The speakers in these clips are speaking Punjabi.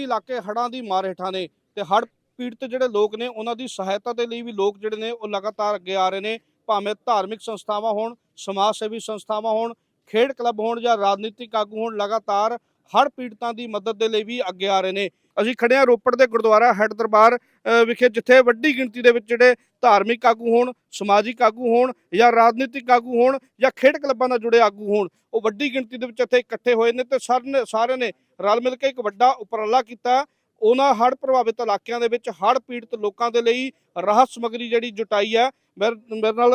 ਕਈ ਇਲਾਕੇ ਹੜ੍ਹਾਂ ਦੀ ਮਾਰ ਹੇਠਾਂ ਨੇ ਤੇ ਹੜ੍ਹ ਪੀੜਤ ਜਿਹੜੇ ਲੋਕ ਨੇ, ਉਹਨਾਂ ਦੀ ਸਹਾਇਤਾ ਦੇ ਲਈ ਵੀ ਲੋਕ ਜਿਹੜੇ ਨੇ, ਉਹ ਲਗਾਤਾਰ ਅੱਗੇ ਆ ਰਹੇ ਨੇ। ਭਾਵੇਂ ਧਾਰਮਿਕ ਸੰਸਥਾਵਾਂ ਹੋਣ, ਸਮਾਜ ਸੇਵੀ ਸੰਸਥਾਵਾਂ ਹੋਣ, ਖੇਡ ਕਲੱਬ ਹੋਣ ਜਾਂ ਰਾਜਨੀਤਿਕ ਆਗੂ ਹੋਣ, ਲਗਾਤਾਰ ਹੜ੍ਹ ਪੀੜਤਾਂ ਦੀ ਮਦਦ ਦੇ ਲਈ ਵੀ ਅੱਗੇ ਆ ਰਹੇ ਨੇ। ਅਸੀਂ ਖੜੇ ਹਾਂ ਰੋਪੜ ਦੇ ਗੁਰਦੁਆਰਾ ਹੈਡ ਦਰਬਾਰ ਵਿਖੇ, ਜਿੱਥੇ ਵੱਡੀ ਗਿਣਤੀ ਦੇ ਵਿੱਚ ਜਿਹੜੇ ਧਾਰਮਿਕ ਆਗੂ ਹੋਣ, ਸਮਾਜਿਕ ਆਗੂ ਹੋਣ ਜਾਂ ਰਾਜਨੀਤਿਕ ਆਗੂ ਹੋਣ ਜਾਂ ਖੇਡ ਕਲੱਬਾਂ ਨਾਲ ਜੁੜੇ ਆਗੂ ਹੋਣ, ਉਹ ਵੱਡੀ ਗਿਣਤੀ ਦੇ ਵਿੱਚ ਇੱਥੇ ਇਕੱਠੇ ਹੋਏ ਨੇ ਤੇ ਸਾਰੇ ਨੇ ਸਾਰਿਆਂ ਨੇ ਰਲ ਮਿਲ ਕੇ ਇੱਕ ਵੱਡਾ ਉਪਰਾਲਾ ਕੀਤਾ। ਉਹਨਾਂ ਹੜ੍ਹ ਪ੍ਰਭਾਵਿਤ ਇਲਾਕਿਆਂ ਦੇ ਵਿੱਚ ਹੜ੍ਹ ਪੀੜਤ ਲੋਕਾਂ ਦੇ ਲਈ ਰਾਹਤ ਸਮੱਗਰੀ ਜਿਹੜੀ ਜੁਟਾਈ ਹੈ। ਮੇਰੇ ਮੇਰੇ ਨਾਲ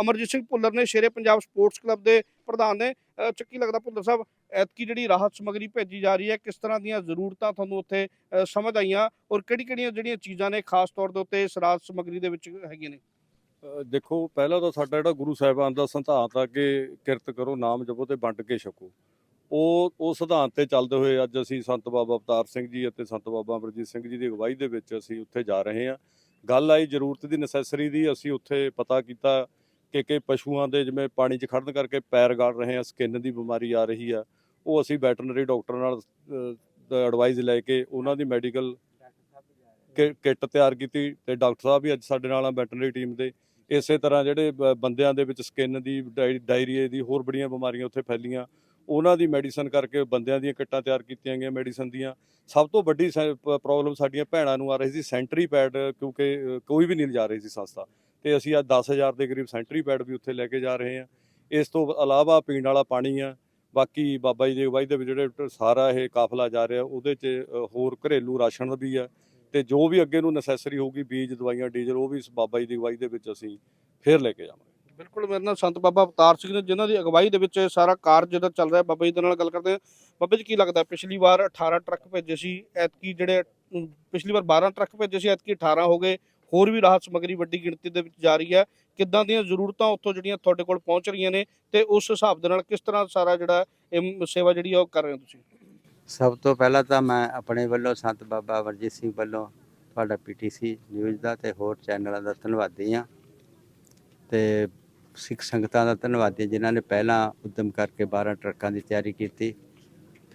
ਅਮਰਜੀਤ ਸਿੰਘ ਭੁੱਲਰ ਨੇ ਸ਼ੇਰੇ ਪੰਜਾਬ ਸਪੋਰਟਸ ਕਲੱਬ ਦੇ ਪ੍ਰਧਾਨ ਨੇ। ਅ, ਚੱਕੀ ਲੱਗਦਾ ਭੁੱਲਰ ਸਾਹਿਬ ਐਤਕੀ ਜਿਹੜੀ ਰਾਹਤ ਸਮੱਗਰੀ ਭੇਜੀ ਜਾ ਰਹੀ ਹੈ ਕਿਸ ਤਰ੍ਹਾਂ ਦੀਆਂ ਜ਼ਰੂਰਤਾਂ ਤੁਹਾਨੂੰ ਉੱਥੇ ਸਮਝ ਆਈਆਂ ਔਰ ਕਿਹੜੀ ਕਿਹੜੀਆਂ ਜਿਹੜੀਆਂ ਚੀਜ਼ਾਂ ਨੇ ਖਾਸ ਤੌਰ ਦੇ ਉੱਤੇ ਇਸ ਰਾਹਤ ਸਮੱਗਰੀ ਦੇ ਵਿੱਚ ਹੈਗੀਆਂ ਨੇ? ਦੇਖੋ ਪਹਿਲਾਂ ਤਾਂ ਸਾਡਾ ਜਿਹੜਾ ਗੁਰੂ ਸਾਹਿਬਾਨ ਦਾ ਸਿਧਾਂਤ ਆ ਕਿ ਕਿਰਤ ਕਰੋ ਨਾਮ ਜਪੋ ਤੇ ਵੰਡ ਕੇ ਛਕੋ। ਉਹ ਉਹ ਸਿਧਾਂਤ ਤੇ ਚੱਲਦੇ ਹੋਏ ਅੱਜ ਅਸੀਂ ਸੰਤ ਬਾਬਾ ਅਵਤਾਰ ਸਿੰਘ ਜੀ ਅਤੇ ਸੰਤ ਬਾਬਾ ਅਮਰਜੀਤ ਸਿੰਘ ਜੀ ਦੀ ਅਗਵਾਈ ਦੇ ਵਿੱਚ ਅਸੀਂ ਉੱਥੇ ਜਾ ਰਹੇ ਹਾਂ। ਗੱਲ ਆਈ ਜ਼ਰੂਰਤ ਦੀ ਨੈਸੈਸਰੀ ਦੀ, ਅਸੀਂ ਉੱਥੇ ਪਤਾ ਕੀਤਾ ਕਿ ਕਿ ਪਸ਼ੂਆਂ ਦੇ ਜਿਵੇਂ ਪਾਣੀ 'ਚ ਖੜਨ ਕਰਕੇ ਪੈਰ ਗਾੜ ਰਹੇ ਆ ਸਕਿਨ ਦੀ ਬਿਮਾਰੀ ਆ ਰਹੀ ਆ। ਉਹ ਅਸੀਂ ਵੈਟਰਨਰੀ ਡਾਕਟਰ ਨਾਲ ਐਡਵਾਈਸ ਲੈ ਕੇ ਉਹਨਾਂ ਦੀ ਮੈਡੀਕਲ ਕਿੱਟ ਤਿਆਰ ਕੀਤੀ ਤੇ ਡਾਕਟਰ ਸਾਹਿਬ ਵੀ ਅੱਜ ਸਾਡੇ ਨਾਲ ਆ ਵੈਟਰਨਰੀ ਟੀਮ ਦੇ। ਇਸੇ ਤਰ੍ਹਾਂ ਜਿਹੜੇ ਬ- ਬੰਦਿਆਂ ਦੇ ਵਿੱਚ ਸਕਿਨ ਦੀ, ਡਾਇ- ਡਾਇਰੀਏ ਦੀ ਹੋਰ ਬੜੀਆਂ ਬਿਮਾਰੀਆਂ ਉੱਥੇ ਫੈਲੀਆਂ। ਉਹਨਾਂ ਦੀ ਮੈਡੀਸਨ ਕਰਕੇ ਬੰਦਿਆਂ ਦੀਆਂ ਕਿੱਟਾਂ ਤਿਆਰ ਕੀਤੀਆਂ ਗਈਆਂ ਮੈਡੀਸਨ ਦੀਆਂ। ਸਭ ਤੋਂ ਵੱਡੀ ਪ੍ਰੋਬਲਮ ਸਾਡੀਆਂ ਭੈਣਾਂ ਨੂੰ ਆ ਰਹੀ ਸੀ ਸੈਂਟਰੀ ਪੈਡ, ਕਿਉਂਕਿ ਕੋਈ ਵੀ ਨਹੀਂ ਲਿਜਾ ਰਹੀ ਸੀ ਸੰਸਥਾ ਤੇ ਅਸੀਂ ਅੱਜ 10000 ਦੇ ਕਰੀਬ ਸੈਂਟਰੀ ਪੈਡ ਵੀ ਉੱਥੇ ਲੈ ਕੇ ਜਾ ਰਹੇ ਹਾਂ। ਇਸ ਤੋਂ ਇਲਾਵਾ ਪੀਣ ਵਾਲਾ ਪਾਣੀ ਆ। ਬਾਕੀ ਬਾਬਾ ਜੀ ਦੀ ਅਗਵਾਈ ਦੇ ਵਿੱਚ ਜਿਹੜੇ ਸਾਰਾ ਇਹ ਕਾਫਲਾ ਜਾ ਰਿਹਾ, ਉਹਦੇ 'ਚ ਹੋਰ ਘਰੇਲੂ ਰਾਸ਼ਨ ਵੀ ਆ। ਤੇ ਜੋ ਵੀ ਅੱਗੇ ਨੂੰ ਨੈਸੈਸਰੀ ਹੋਊਗੀ, ਬੀਜ, ਦਵਾਈਆਂ, ਡੀਜ਼ਲ, ਉਹ ਵੀ ਇਸ ਬਾਬਾ ਜੀ ਦੀ ਅਗਵਾਈ ਦੇ ਵਿੱਚ ਅਸੀਂ ਫੇਰ ਲੈ ਕੇ ਜਾਵਾਂਗੇ। ਬਿਲਕੁਲ ਮੇਰੇ ਨਾਲ ਸੰਤ ਬਾਬਾ ਅਵਤਾਰ ਸਿੰਘ ਨੇ ਜਿਨ੍ਹਾਂ ਦੀ ਅਗਵਾਈ ਦੇ ਵਿੱਚ ਇਹ ਸਾਰਾ ਕਾਰਜ ਜਿਹੜਾ ਚੱਲ ਰਿਹਾ, ਬਾਬਾ ਜੀ ਦੇ ਨਾਲ ਗੱਲ ਕਰਦੇ ਹਾਂ। ਬਾਬਾ ਜੀ, ਕੀ ਲੱਗਦਾ ਪਿਛਲੀ ਵਾਰ 18 ਟਰੱਕ ਭੇਜੇ ਸੀ, ਐਤਕੀ ਜਿਹੜੇ ਪਿਛਲੀ ਵਾਰ 12 ਟਰੱਕ ਭੇਜੇ ਸੀ, ਐਤਕੀ 18 ਹੋ ਗਏ। ਹੋਰ ਵੀ ਰਾਹਤ ਸਮੱਗਰੀ ਵੱਡੀ ਗਿਣਤੀ ਦੇ ਵਿੱਚ ਜਾ ਰਹੀ ਹੈ। ਕਿੱਦਾਂ ਦੀਆਂ ਜ਼ਰੂਰਤਾਂ ਉੱਥੋਂ ਜਿਹੜੀਆਂ ਤੁਹਾਡੇ ਕੋਲ ਪਹੁੰਚ ਰਹੀਆਂ ਨੇ ਤੇ ਉਸ ਹਿਸਾਬ ਦੇ ਨਾਲ ਕਿਸ ਤਰ੍ਹਾਂ ਸਾਰਾ ਜਿਹੜਾ ਇਹ ਸੇਵਾ ਜਿਹੜੀ ਆ ਉਹ ਕਰ ਰਹੇ ਹੋ ਤੁਸੀਂ? ਸਭ ਤੋਂ ਪਹਿਲਾਂ ਤਾਂ ਮੈਂ ਆਪਣੇ ਵੱਲੋਂ ਸੰਤ ਬਾਬਾ ਅਮਰਜੀਤ ਸਿੰਘ ਵੱਲੋਂ ਤੁਹਾਡਾ ਪੀਟੀਸੀ ਨਿਊਜ਼ ਦਾ ਤੇ ਹੋਰ ਚੈਨਲਾਂ ਦਾ ਧੰਨਵਾਦੀ ਹਾਂ। ਤੇ ਸਿੱਖ ਸੰਗਤਾਂ ਦਾ ਧੰਨਵਾਦੀ ਹਾਂ, ਜਿਨ੍ਹਾਂ ਨੇ ਪਹਿਲਾਂ ਉਦਮ ਕਰਕੇ 12 ਟਰੱਕਾਂ ਦੀ ਤਿਆਰੀ ਕੀਤੀ।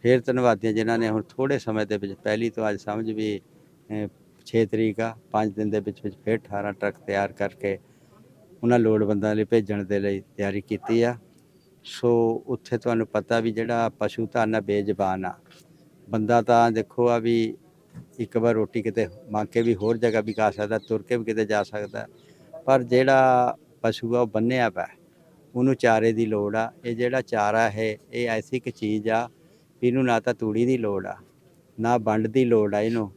ਫਿਰ ਧੰਨਵਾਦੀ ਹਾਂ, ਜਿਨ੍ਹਾਂ ਨੇ ਹੁਣ ਥੋੜੇ ਸਮੇਂ ਦੇ ਵਿੱਚ, ਪਹਿਲੀ ਤੋਂ ਅੱਜ ਸਮਝ ਵੀ 6 ਤਰੀਕ ਆ 5 ਦਿਨ ਦੇ ਵਿੱਚ ਵਿੱਚ ਫਿਰ 18 ਟਰੱਕ ਤਿਆਰ ਕਰਕੇ ਉਹਨਾਂ ਲੋੜਵੰਦਾਂ ਲਈ ਭੇਜਣ ਦੇ ਲਈ ਤਿਆਰੀ ਕੀਤੀ ਆ। ਸੋ ਉੱਥੇ ਤੁਹਾਨੂੰ ਪਤਾ ਵੀ ਜਿਹੜਾ ਪਸ਼ੂ ਧਨ ਆ ਬੇਜ਼ਬਾਨ ਆ। ਬੰਦਾ ਤਾਂ ਦੇਖੋ ਆ ਵੀ ਇੱਕ ਵਾਰ ਰੋਟੀ ਕਿਤੇ ਮੰਗ ਕੇ ਵੀ ਹੋਰ ਜਗ੍ਹਾ ਵੀ ਖਾ ਸਕਦਾ, ਤੁਰ ਕੇ ਵੀ ਕਿਤੇ ਜਾ ਸਕਦਾ। ਪਰ ਜਿਹੜਾ ਪਸ਼ੂ ਆ ਉਹ ਬੰਨਿਆ ਪਿਆ ਉਹਨੂੰ ਚਾਰੇ ਦੀ ਲੋੜ ਆ। ਇਹ ਜਿਹੜਾ ਚਾਰਾ ਹੈ, ਇਹ ਐਸੀ ਇੱਕ ਚੀਜ਼ ਆ, ਇਹਨੂੰ ਨਾ ਤਾਂ ਤੂੜੀ ਦੀ ਲੋੜ ਆ, ਨਾ ਵੰਡ ਦੀ ਲੋੜ ਆ ਇਹਨੂੰ।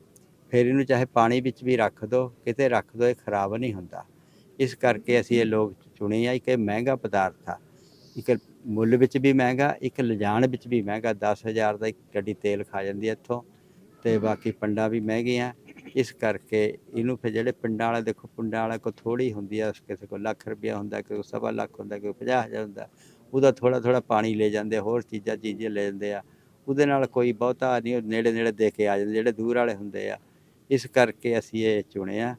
ਫਿਰ ਇਹਨੂੰ ਚਾਹੇ ਪਾਣੀ ਵਿੱਚ ਵੀ ਰੱਖ ਦੋ, ਕਿਤੇ ਰੱਖ ਦੋ, ਇਹ ਖਰਾਬ ਨਹੀਂ ਹੁੰਦਾ। ਇਸ ਕਰਕੇ ਅਸੀਂ ਇਹ ਲੋਕ ਚੁਣੇ ਆ, ਇੱਕ ਇਹ ਮਹਿੰਗਾ ਪਦਾਰਥ ਆ। ਇੱਕ ਮੁੱਲ ਵਿੱਚ ਵੀ ਮਹਿੰਗਾ, ਇੱਕ ਲਿਜਾਣ ਵਿੱਚ ਵੀ ਮਹਿੰਗਾ। 10000 ਦਾ ਇੱਕ ਗੱਡੀ ਤੇਲ ਖਾ ਜਾਂਦੀ ਹੈ ਇੱਥੋਂ। ਤੇ ਬਾਕੀ ਪੰਡਾਂ ਵੀ ਮਹਿੰਗੀਆਂ ਇਸ ਕਰਕੇ ਇਹਨੂੰ ਫਿਰ ਜਿਹੜੇ ਪਿੰਡਾਂ ਵਾਲੇ, ਦੇਖੋ ਪਿੰਡਾਂ ਵਾਲੇ ਕੋ ਥੋੜੀ ਹੁੰਦੀ ਆ, ਕਿਸੇ ਕੋਲ ਲੱਖ ਰੁਪਇਆ ਹੁੰਦਾ ਕੋਈ ਸਵਾ ਲੱਖ ਹੁੰਦਾ ਕੋਈ 50000 ਹੁੰਦਾ, ਉਹਦਾ ਥੋੜਾ ਥੋੜਾ ਪਾਣੀ ਲੈ ਜਾਂਦੇ, ਹੋਰ ਚੀਜ਼ਾਂ ਚੀਜ਼ਾਂ ਲੈ ਜਾਂਦੇ ਆ। ਉਹਦੇ ਨਾਲ ਕੋਈ ਬਹੁਤਾ ਨਹੀਂ, ਉਹ ਨੇੜੇ ਨੇੜੇ ਦੇ ਕੇ ਆ ਜਾਂਦੇ, ਜਿਹੜੇ ਦੂਰ ਵਾਲੇ ਹੁੰਦੇ ਆ। ਇਸ ਕਰਕੇ ਅਸੀਂ ਇਹ ਚੁਣਿਆ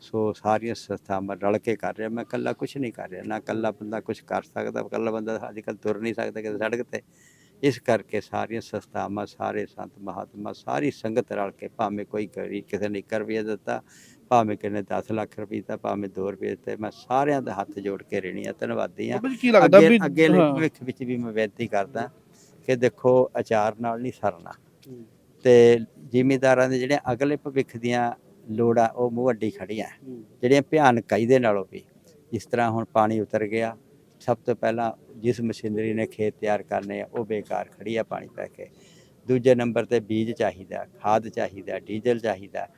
ਸੋ ਸਾਰੀਆਂ ਸੰਸਥਾਵਾਂ ਰਲ ਕੇ ਕਰ ਰਿਹਾ। ਮੈਂ ਇਕੱਲਾ ਕੁਝ ਨਹੀਂ ਕਰ ਰਿਹਾ। ਨਾ ਇਕੱਲਾ ਬੰਦਾ ਕੁਝ ਕਰ ਸਕਦਾ, ਇਕੱਲਾ ਬੰਦਾ ਅੱਜ ਕੱਲ੍ਹ ਤੁਰ ਨਹੀਂ ਸਕਦਾ ਕਿਸੇ ਸੜਕ ਤੇ। ਇਸ ਕਰਕੇ ਸਾਰੀਆਂ ਸੰਸਥਾਵਾਂ ਸਾਰੇ ਸੰਤ ਮਹਾਤਮਾ ਸਾਰੀ ਸੰਗਤ ਰਲ ਕੇ ਭਾਵੇਂ ਕੋਈ ਕਰੀ ਕਿਸੇ ਨੇ 1 ਰੁਪਈਆ ਦਿੱਤਾ ਭਾਵੇਂ ਕਿਸੇ ਨੇ 10 ਲੱਖ ਰੁਪਏ ਦਿੱਤਾ ਭਾਵੇਂ 2 ਰੁਪਏ ਦਿੱਤੇ ਮੈਂ ਸਾਰਿਆਂ ਦਾ ਹੱਥ ਜੋੜ ਕੇ ਰਹਿਣੀ ਆ ਧੰਨਵਾਦੀ ਆ ਕੀ ਲੱਗਦਾ ਅੱਗੇ ਵੀ ਅੱਗੇ। ਭਵਿੱਖ ਵਿੱਚ ਵੀ ਮੈਂ ਬੇਨਤੀ ਕਰਦਾ ਕਿ ਦੇਖੋ ਅਚਾਰ ਨਾਲ ਨਹੀਂ ਸਰਨਾ। ਤੇ ਜ਼ਿਮੀਦਾਰਾਂ ਦੇ ਜਿਹੜੇ ਅਗਲੇ ਭਵਿੱਖ ਦੀਆਂ ਲੋੜਾਂ ਉਹ ਮੂੰਹ ਅੱਡੀ ਖੜੀਆਂ ਜਿਹੜੀਆਂ ਭਿਆਨਕ ਇਹਦੇ ਨਾਲੋਂ ਵੀ ਜਿਸ ਤਰ੍ਹਾਂ ਹੁਣ ਪਾਣੀ ਉਤਰ ਗਿਆ ਸਭ ਤੋਂ ਪਹਿਲਾਂ ਜਿਸ ਮਸ਼ੀਨਰੀ ਨੇ ਖੇਤ ਤਿਆਰ ਕਰਨੇ ਆ, ਉਹ ਬੇਕਾਰ ਖੜੀ ਆ ਪਾਣੀ ਪੈ ਕੇ। ਦੂਜੇ ਨੰਬਰ ਤੇ ਬੀਜ ਚਾਹੀਦਾ, ਖਾਦ ਚਾਹੀਦਾ, ਡੀਜ਼ਲ ਚਾਹੀਦਾ।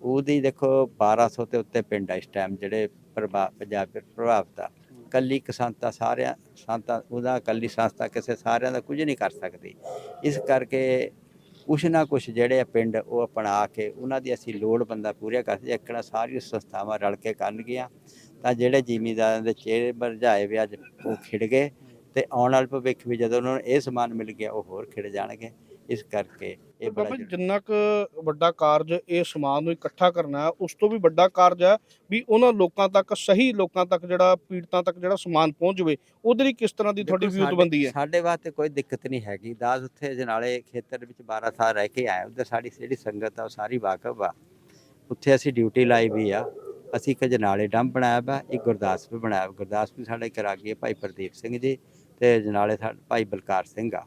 ਉਹਦੀ ਦੇਖੋ 1200 ਤੇ ਉੱਤੇ ਪਿੰਡ ਆ ਇਸ ਟਾਈਮ ਜਿਹੜੇ ਪ੍ਰਭਾ, ਪੰਜਾਬ ਵਿੱਚ ਪ੍ਰਭਾਵਿਤ ਆ। ਕੱਲੀ ਕਿਸਾਨਤਾ ਸਾਰਿਆਂ ਸੰਸਥਾ ਉਹਦਾ ਕੱਲੀ ਸੰਸਥਾ ਕਿਸੇ ਸਾਰਿਆਂ ਦਾ ਕੁਝ ਨਹੀਂ ਕਰ ਸਕਦੀ। ਇਸ ਕਰਕੇ ਕੁਛ ਨਾ ਕੁਛ ਜਿਹੜੇ ਆ ਪਿੰਡ, ਉਹ ਅਪਣਾ ਕੇ, ਉਹਨਾਂ ਦੀ ਅਸੀਂ ਲੋੜ ਬੰਦਾ ਪੂਰੀਆਂ ਕਰਦੇ ਇੱਕਣਾ ਸਾਰੀਆਂ ਸੰਸਥਾਵਾਂ ਰਲ ਕੇ ਕਰਨਗੀਆਂ। ਤਾਂ ਜਿਹੜੇ ਜ਼ਿਮੀਂਦਾਰਾਂ ਦੇ ਚਿਹਰੇ ਬਰਝਾਏ ਵੀ ਅੱਜ ਉਹ ਖਿੜ ਗਏ ਤੇ ਆਉਣ ਵਾਲੇ ਭਵਿੱਖ ਵੀ ਜਦੋਂ ਉਹਨਾਂ ਨੂੰ ਇਹ ਸਮਾਨ ਮਿਲ ਗਿਆ ਉਹ ਹੋਰ ਖਿੜ ਜਾਣਗੇ। ਇਸ ਕਰਕੇ ਇਹ ਬੜਾ। ਜਿੰਨਾ ਕੁ ਵੱਡਾ ਕਾਰਜ ਇਹ ਸਮਾਨ ਨੂੰ ਇਕੱਠਾ ਕਰਨਾ ਹੈ ਉਸ ਤੋਂ ਵੀ ਵੱਡਾ ਕਾਰਜ ਹੈ ਵੀ ਉਹਨਾਂ ਲੋਕਾਂ ਤੱਕ ਸਹੀ ਲੋਕਾਂ ਤੱਕ ਜਿਹੜਾ ਪੀੜਤਾਂ ਤੱਕ ਜਿਹੜਾ ਸਮਾਨ ਪਹੁੰਚ ਜਵੇ ਉਹਦੇ ਲਈ ਕਿਸ ਤਰ੍ਹਾਂ ਦੀ ਤੁਹਾਡੀ ਵਿਊਤਬੰਦੀ ਹੈ? ਸਾਡੇ- ਵਾਸਤੇ ਕੋਈ ਦਿੱਕਤ ਨਹੀਂ ਹੈਗੀ। ਦਾਸ ਉੱਥੇ ਜਨਾਲੇ ਖੇਤਰ ਵਿੱਚ 12 ਸਾਲ ਰਹਿ ਕੇ ਆਏ ਉੱਧਰ ਸਾਡੀ ਜਿਹੜੀ ਸੰਗਤ ਆ ਉਹ ਸਾਰੀ ਵਾਕਫ ਆ। ਉੱਥੇ ਅਸੀਂ ਡਿਊਟੀ ਲਾਈ ਵੀ ਆ। ਅਸੀਂ ਇੱਕ ਜਨਾਲੇ ਡੰਪ ਬਣਾਇਆ ਵਾ, ਇੱਕ ਗੁਰਦਾਸਪੁਰ ਬਣਾਇਆ ਵਾ। ਗੁਰਦਾਸਪੁਰ ਸਾਡੇ ਕਰਾਗੀ ਹੈ ਭਾਈ ਪ੍ਰਦੀਪ ਸਿੰਘ ਜੀ ਤੇ ਜਨਾਲੇ ਸਾਡੇ ਭਾਈ ਬਲਕਾਰ ਸਿੰਘ ਆ।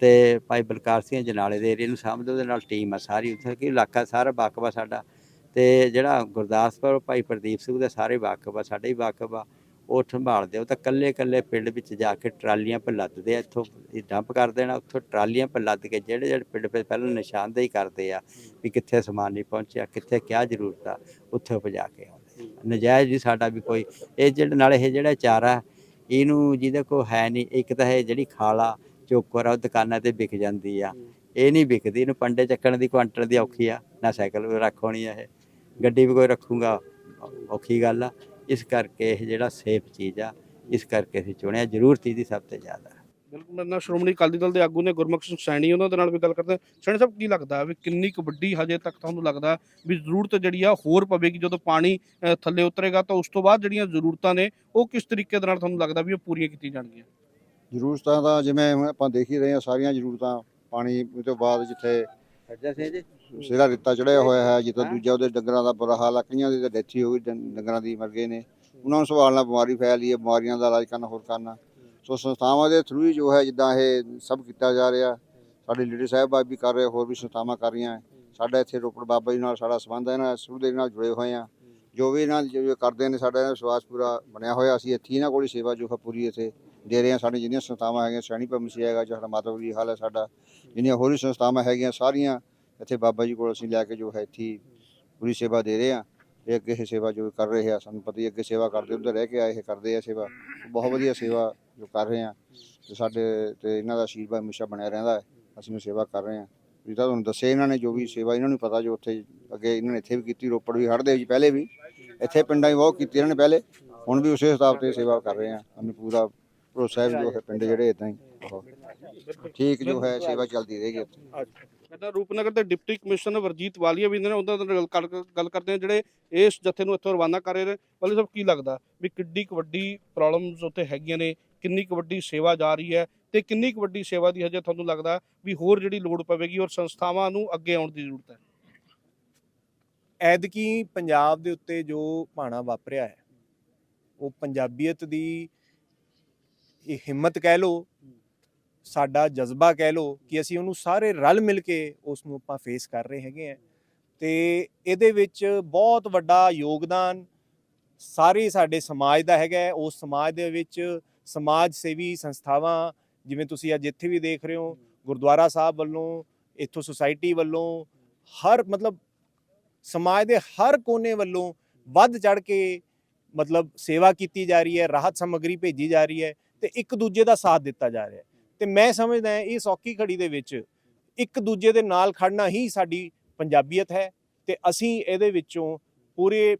ਤੇ ਭਾਈ ਬਲਕਾਰ ਸਿੰਘ ਜਨਾਲੇ ਦੇ ਏਰੀਏ ਨੂੰ ਸਾਂਭਦੇ ਉਹਦੇ ਨਾਲ ਟੀਮ ਆ ਸਾਰੀ, ਉੱਥੇ ਕਿ ਇਲਾਕਾ ਸਾਰਾ ਵਾਕਫ ਆ ਸਾਡਾ। ਤੇ ਜਿਹੜਾ ਗੁਰਦਾਸਪੁਰ ਭਾਈ ਪ੍ਰਦੀਪ ਸਿੰਘ ਦੇ ਸਾਰੇ ਵਾਕਫ ਆ ਸਾਡੇ ਹੀ ਵਾਕਫ ਆ ਉਹ ਸੰਭਾਲਦੇ ਆ। ਉਹ ਤਾਂ ਕੱਲੇ ਕੱਲੇ ਪਿੰਡ ਵਿੱਚ ਜਾ ਕੇ ਟਰਾਲੀਆਂ ਪਰ ਲੱਦਦੇ ਆ ਇੱਥੋਂ ਇਹ ਡੰਪ ਕਰ ਦੇਣਾ, ਉੱਥੋਂ ਟਰਾਲੀਆਂ ਪਰ ਲੱਦ ਕੇ ਜਿਹੜੇ ਜਿਹੜੇ ਪਿੰਡ 'ਤੇ ਪਹਿਲਾਂ ਨਿਸ਼ਾਨਦੇਹੀ ਕਰਦੇ ਆ ਵੀ ਕਿੱਥੇ ਸਮਾਨ ਨਹੀਂ ਪਹੁੰਚਿਆ, ਕਿੱਥੇ ਕਿਆ ਜ਼ਰੂਰਤ ਆ, ਉੱਥੇ ਪਹੁੰਚਾ ਕੇ ਆਉਂਦੇ ਆ। ਨਜਾਇਜ਼ ਵੀ ਸਾਡਾ ਵੀ ਕੋਈ, ਇਹ ਜਿਹੜੇ ਨਾਲ ਇਹ ਜਿਹੜਾ ਚਾਰਾ, ਇਹਨੂੰ ਜਿਹਦੇ ਕੋ ਹੈ ਨਹੀਂ, ਇੱਕ ਤਾਂ ਇਹ ਜਿਹੜੀ ਖਾਲਾ ਚੋਕਰ ਆ, ਉਹ ਦੁਕਾਨਾਂ ਤੇ ਵਿਕ ਜਾਂਦੀ ਆ ਇਹ ਨਹੀਂ ਵਿਕਦੀ, ਇਹਨੂੰ ਪੰਡੇ ਚੱਕਣ ਦੀ ਕੁਆਂਟਲ ਦੀ ਔਖੀ ਆ, ਨਾ ਸਾਈਕਲ ਵੀ ਰੱਖ ਹੋਣੀ ਆ ਇਹ ਗੱਡੀ ਵੀ ਕੋਈ ਰੱਖੂਗਾ ਔਖੀ ਗੱਲ ਆ ਇਸ ਕਰਕੇ ਇਹ ਜਿਹੜਾ ਸੇਫ ਚੀਜ਼ ਆ ਇਸ ਕਰਕੇ ਅਸੀਂ ਚੁਣਿਆ ਜ਼ਰੂਰਤ ਇਹਦੀ ਸਭ ਤੋਂ ਜ਼ਿਆਦਾ। ਬਿਲਕੁਲ ਮੇਰੇ ਨਾਲ ਸ਼੍ਰੋਮਣੀ ਅਕਾਲੀ ਦਲ ਦੇ ਆਗੂ ਨੇ ਗੁਰਮੁਖ ਸਿੰਘ ਸੈਣੀ ਉਹਨਾਂ ਦੇ ਨਾਲ ਵੀ ਗੱਲ ਕਰਦੇ ਸੈਣੀ ਸਾਹਿਬ ਕੀ ਲੱਗਦਾ ਵੀ ਕਿੰਨੀ ਕੁ ਵੱਡੀ ਹਜੇ ਤੱਕ ਤੁਹਾਨੂੰ ਲੱਗਦਾ ਵੀ ਜ਼ਰੂਰਤ ਜਿਹੜੀ ਆ ਹੋਰ ਪਵੇਗੀ ਜਦੋਂ ਪਾਣੀ ਥੱਲੇ ਉਤਰੇਗਾ ਤਾਂ ਉਸ ਤੋਂ ਬਾਅਦ ਜਿਹੜੀਆਂ ਜ਼ਰੂਰਤਾਂ ਨੇ ਉਹ ਕਿਸ ਤਰੀਕੇ ਦੇ ਨਾਲ ਤੁਹਾਨੂੰ ਲੱਗਦਾ ਵੀ ਉਹ ਪੂਰੀਆਂ ਕੀਤੀਆਂ ਜਾਣਗੀਆਂ? ਜ਼ਰੂਰਤਾਂ ਤਾਂ ਜਿਵੇਂ ਆਪਾਂ ਦੇਖ ਹੀ ਰਹੇ ਹਾਂ ਸਾਰੀਆਂ ਜ਼ਰੂਰਤਾਂ ਪਾਣੀ ਤੋਂ ਬਾਅਦ ਜਿੱਥੇ ਸੱਜਾ ਸਿੰਘ ਜੀ? ਸਿਰਾ ਰਿੱਤਾ ਚੜਿਆ ਹੋਇਆ ਹੈ ਜਿੱਥੇ ਦੂਜਾ ਉਹਦੇ ਡੰਗਰਾਂ ਦਾ ਬੁਰਾ ਹਾਲ ਆ ਕਈਆਂ ਦੀ ਤਾਂ ਡੈਥ ਹੀ ਹੋ ਗਈ ਡੰ- ਡੰਗਰਾਂ ਦੀ ਮਰ ਗਏ ਨੇ। ਉਹਨਾਂ ਨੂੰ ਸੰਭਾਲਣਾ ਬਿਮਾਰੀ ਫੈਲੀ ਹੈ ਬਿਮਾਰੀਆਂ ਦਾ ਇਲਾਜ ਕਰਨਾ ਹੋਰ ਕਰਨਾ। ਸੋ ਸੰਸਥਾਵਾਂ ਦੇ ਥਰੂ ਹੀ ਜੋ ਹੈ ਜਿੱਦਾਂ ਇਹ ਸਭ ਕੀਤਾ ਜਾ ਰਿਹਾ ਸਾਡੇ ਲੀਡਰ ਸਾਹਿਬ ਵੀ ਕਰ ਰਹੇ ਹੋਰ ਵੀ ਸੰਸਥਾਵਾਂ ਕਰ ਰਹੀਆਂ। ਸਾਡਾ ਇੱਥੇ ਰੋਪੜ ਬਾਬਾ ਜੀ ਨਾਲ ਸਾਡਾ ਸੰਬੰਧ ਹੈ ਨਾ ਸ਼ੁਰੂ ਦੇ ਨਾਲ ਜੁੜੇ ਹੋਏ ਆ ਜੋ ਵੀ ਇਹਨਾਂ ਜੋ ਕਰਦੇ ਨੇ ਸਾਡਾ ਇਹਨਾਂ ਵਿਸ਼ਵਾਸ ਪੂਰਾ ਬਣਿਆ ਹੋਇਆ ਅਸੀਂ ਇੱਥੇ ਇਹਨਾਂ ਕੋਲ ਹੀ ਸੇਵਾ ਜੋ ਹੈ ਪੂਰੀ ਇੱਥੇ ਦੇ ਰਹੇ ਹਾਂ, ਸਾਡੀਆਂ ਜਿੰਨੀਆਂ ਸੰਸਥਾਵਾਂ ਹੈਗੀਆਂ, ਸੈਣੀ ਪਮਸੀ ਹੈਗਾ, ਜੋ ਸਾਡਾ ਮਾਤਾ ਗੁਜਰੀ ਹਾਲ ਹੈ ਸਾਡਾ, ਜਿੰਨੀਆਂ ਹੋਰ ਵੀ ਸੰਸਥਾਵਾਂ ਹੈਗੀਆਂ, ਸਾਰੀਆਂ ਇੱਥੇ ਬਾਬਾ ਜੀ ਕੋਲ ਅਸੀਂ ਲੈ ਕੇ ਜੋ ਹੈ ਇੱਥੇ ਪੂਰੀ ਸੇਵਾ ਦੇ ਰਹੇ ਹਾਂ ਇਹ ਅੱਗੇ ਇਹ ਸੇਵਾ ਜੋ ਕਰ ਰਹੇ ਆ, ਸਾਨੂੰ ਪਤਾ ਹੀ ਅੱਗੇ ਸੇਵਾ ਕਰਦੇ ਉੱਧਰ ਰਹਿ ਕੇ ਆਏ, ਇਹ ਕਰਦੇ ਆ ਸੇਵਾ, ਬਹੁਤ ਵਧੀਆ ਸੇਵਾ ਜੋ ਕਰ ਰਹੇ ਆ ਤੇ ਸਾਡੇ ਤੇ ਇਹਨਾਂ ਦਾ ਆਸ਼ੀਰਵਾਦ ਹਮੇਸ਼ਾ ਬਣਿਆ ਰਹਿੰਦਾ ਹੈ, ਅਸੀਂ ਉਹ ਸੇਵਾ ਕਰ ਰਹੇ ਹਾਂ। ਵੀ ਤਾਂ ਤੁਹਾਨੂੰ ਦੱਸਿਆ ਇਹਨਾਂ ਨੇ ਜੋ ਵੀ ਸੇਵਾ ਇਹਨਾਂ ਨੂੰ ਪਤਾ ਜੋ ਉੱਥੇ ਅੱਗੇ ਇਹਨਾਂ ਨੇ ਇੱਥੇ ਵੀ ਕੀਤੀ, ਰੋਪੜ ਵੀ ਹੜ੍ਹ ਜੀ ਪਹਿਲੇ ਵੀ, ਇੱਥੇ ਪਿੰਡਾਂ 'ਚ ਬਹੁਤ ਕੀਤੀ ਇਹਨਾਂ ਨੇ ਪਹਿਲੇ, ਹੁਣ ਵੀ ਉਸੇ ਹਿਸਾਬ ਤੇ ਸੇਵਾ ਕਰ ਰਹੇ ਆ ਸਾਨੂੰ ਪੂਰਾ ਹੈ ਵੀ ਜੋ ਹੈ ਪਿੰਡ ਜਿਹੜੇ ਇਦਾਂ ਹੀ। ਠੀਕ ਜੋ ਹੈ ਸੇਵਾ ਚੱਲਦੀ ਰਹੇਗੀ ਉੱਥੇ। ਸਾਡਾ ਰੂਪਨਗਰ ਦੇ ਡਿਪਟੀ ਕਮਿਸ਼ਨਰ ਵਰਜੀਤ ਵਾਲੀਆ ਵੀ ਨੇ ਉਹਨਾਂ ਨਾਲ ਗੱਲ ਕਰ- ਗੱਲ ਕਰਦੇ ਆ ਜਿਹੜੇ ਇਸ ਜਥੇ ਨੂੰ ਇੱਥੋਂ ਰਵਾਨਾ ਕਰ ਰਹੇ ਨੇ ਵਾਲੀ ਸਾਹਿਬ ਕੀ ਲੱਗਦਾ ਵੀ ਕਿੱਡੀ ਕੁ ਵੱਡੀ ਪ੍ਰੋਬਲਮਸ ਉੱਥੇ ਹੈਗੀਆਂ ਨੇ ਕਿੰਨੀ ਕੁ ਵੱਡੀ ਸੇਵਾ ਜਾ ਰਹੀ ਹੈ ਤੇ ਕਿੰਨੀ ਕੁ ਵੱਡੀ ਸੇਵਾ ਦੀ ਹਜੇ ਤੁਹਾਨੂੰ ਲੱਗਦਾ ਵੀ ਹੋਰ ਜਿਹੜੀ ਲੋੜ ਪਵੇਗੀ ਔਰ ਸੰਸਥਾਵਾਂ ਨੂੰ ਅੱਗੇ ਆਉਣ ਦੀ ਜ਼ਰੂਰਤ ਹੈ? ਐਦਕੀ ਪੰਜਾਬ ਦੇ ਉੱਤੇ ਜੋ ਭਾਣਾ ਵਾਪਰਿਆ ਹੈ ਉਹ ਪੰਜਾਬੀਅਤ ਦੀ ਇਹ ਹਿੰਮਤ ਕਹਿ ਲੋ ਸਾਡਾ ਜਜ਼ਬਾ ਕਹਿ ਲੋ ਕਿ ਅਸੀਂ ਉਹਨੂੰ ਸਾਰੇ ਰਲ ਮਿਲ ਕੇ ਉਸ ਨੂੰ ਆਪਾਂ ਫੇਸ ਕਰ ਰਹੇ ਹੈਗੇ ਆ ਤੇ ਇਹਦੇ ਵਿੱਚ ਬਹੁਤ ਵੱਡਾ ਯੋਗਦਾਨ ਸਾਰੇ ਸਾਡੇ ਸਮਾਜ ਦਾ ਹੈਗਾ ਉਸ ਸਮਾਜ ਦੇ ਵਿੱਚ ਸਮਾਜ ਸੇਵੀ ਸੰਸਥਾਵਾਂ, ਜਿਵੇਂ ਤੁਸੀਂ ਅੱਜ ਇੱਥੇ ਵੀ ਦੇਖ ਰਹੇ ਹੋ, ਗੁਰਦੁਆਰਾ ਸਾਹਿਬ ਵੱਲੋਂ, ਇੱਥੋਂ ਸੁਸਾਇਟੀ ਵੱਲੋਂ, ਹਰ ਮਤਲਬ ਸਮਾਜ ਦੇ ਹਰ ਕੋਨੇ ਵੱਲੋਂ ਵੱਧ ਚੜ ਕੇ ਮਤਲਬ ਸੇਵਾ ਕੀਤੀ ਜਾ ਰਹੀ ਹੈ, ਰਾਹਤ ਸਮੱਗਰੀ ਭੇਜੀ ਜਾ ਰਹੀ ਹੈ। ਤੇ ਇੱਕ ਦੂਜੇ ਦਾ ਸਾਥ ਦਿੱਤਾ ਜਾ ਰਿਹਾ ਹੈ। ਤੇ ਮੈਂ ਸਮਝਦਾ ਹਾਂ, ਇਹ ਸੌਖੀ ਘੜੀ ਦੇ ਵਿੱਚ ਇੱਕ ਦੂਜੇ ਦੇ ਨਾਲ ਖੜਨਾ ਹੀ ਸਾਡੀ ਪੰਜਾਬੀਅਤ ਹੈ ਤੇ ਅਸੀਂ ਇਹਦੇ ਵਿੱਚੋਂ ਪੂਰੇ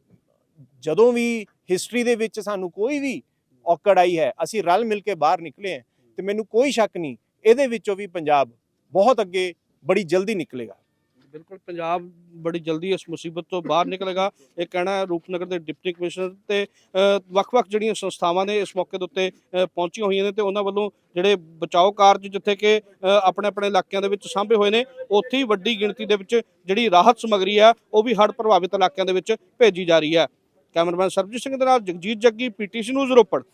ਜਦੋਂ ਵੀ ਹਿਸਟਰੀ ਦੇ ਵਿੱਚ ਸਾਨੂੰ ਕੋਈ ਵੀ ਔਕੜ ਆਈ ਹੈ, ਅਸੀਂ ਰਲ ਮਿਲ ਕੇ ਬਾਹਰ ਨਿਕਲੇ ਹਾਂ ਤੇ ਮੈਨੂੰ ਕੋਈ ਸ਼ੱਕ ਨਹੀਂ, ਇਹਦੇ ਵਿੱਚੋਂ ਵੀ ਪੰਜਾਬ ਬਹੁਤ ਅੱਗੇ ਬੜੀ ਜਲਦੀ ਨਿਕਲੇਗਾ। ਬਿਲਕੁਲ ਪੰਜਾਬ ਬੜੀ ਜਲਦੀ ਇਸ ਮੁਸੀਬਤ ਤੋਂ ਬਾਹਰ ਨਿਕਲੇਗਾ। ਇਹ ਕਹਿਣਾ ਹੈ ਰੂਪਨਗਰ ਦੇ ਡਿਪਟੀ ਕਮਿਸ਼ਨਰ ਤੇ ਵੱਖ-ਵੱਖ ਜਿਹੜੀਆਂ ਸੰਸਥਾਵਾਂ ਨੇ ਇਸ ਮੌਕੇ ਦੇ ਉੱਤੇ ਪਹੁੰਚੀਆਂ ਹੋਈਆਂ ਨੇ ਤੇ ਉਹਨਾਂ ਵੱਲੋਂ ਜਿਹੜੇ ਬਚਾਓ ਕਾਰਜ ਜਿੱਥੇ ਕਿ ਆਪਣੇ ਆਪਣੇ ਇਲਾਕਿਆਂ ਦੇ ਵਿੱਚ ਸਾਂਭੇ ਹੋਏ ਨੇ, ਉੱਥੇ ਹੀ ਵੱਡੀ ਗਿਣਤੀ ਦੇ ਵਿੱਚ ਜਿਹੜੀ ਰਾਹਤ ਸਮੱਗਰੀ ਆ, ਉਹ ਵੀ ਹੜ੍ਹ ਪ੍ਰਭਾਵਿਤ ਇਲਾਕਿਆਂ ਦੇ ਵਿੱਚ ਭੇਜੀ ਜਾ ਰਹੀ ਹੈ। ਕੈਮਰਾਮੈਨ ਸਰਬਜੀਤ ਸਿੰਘ ਦੇ ਨਾਲ ਜਗਜੀਤ ਜੱਗੀ, ਪੀਟੀਸੀ ਨਿਊਜ਼ ਰੋਪੜ।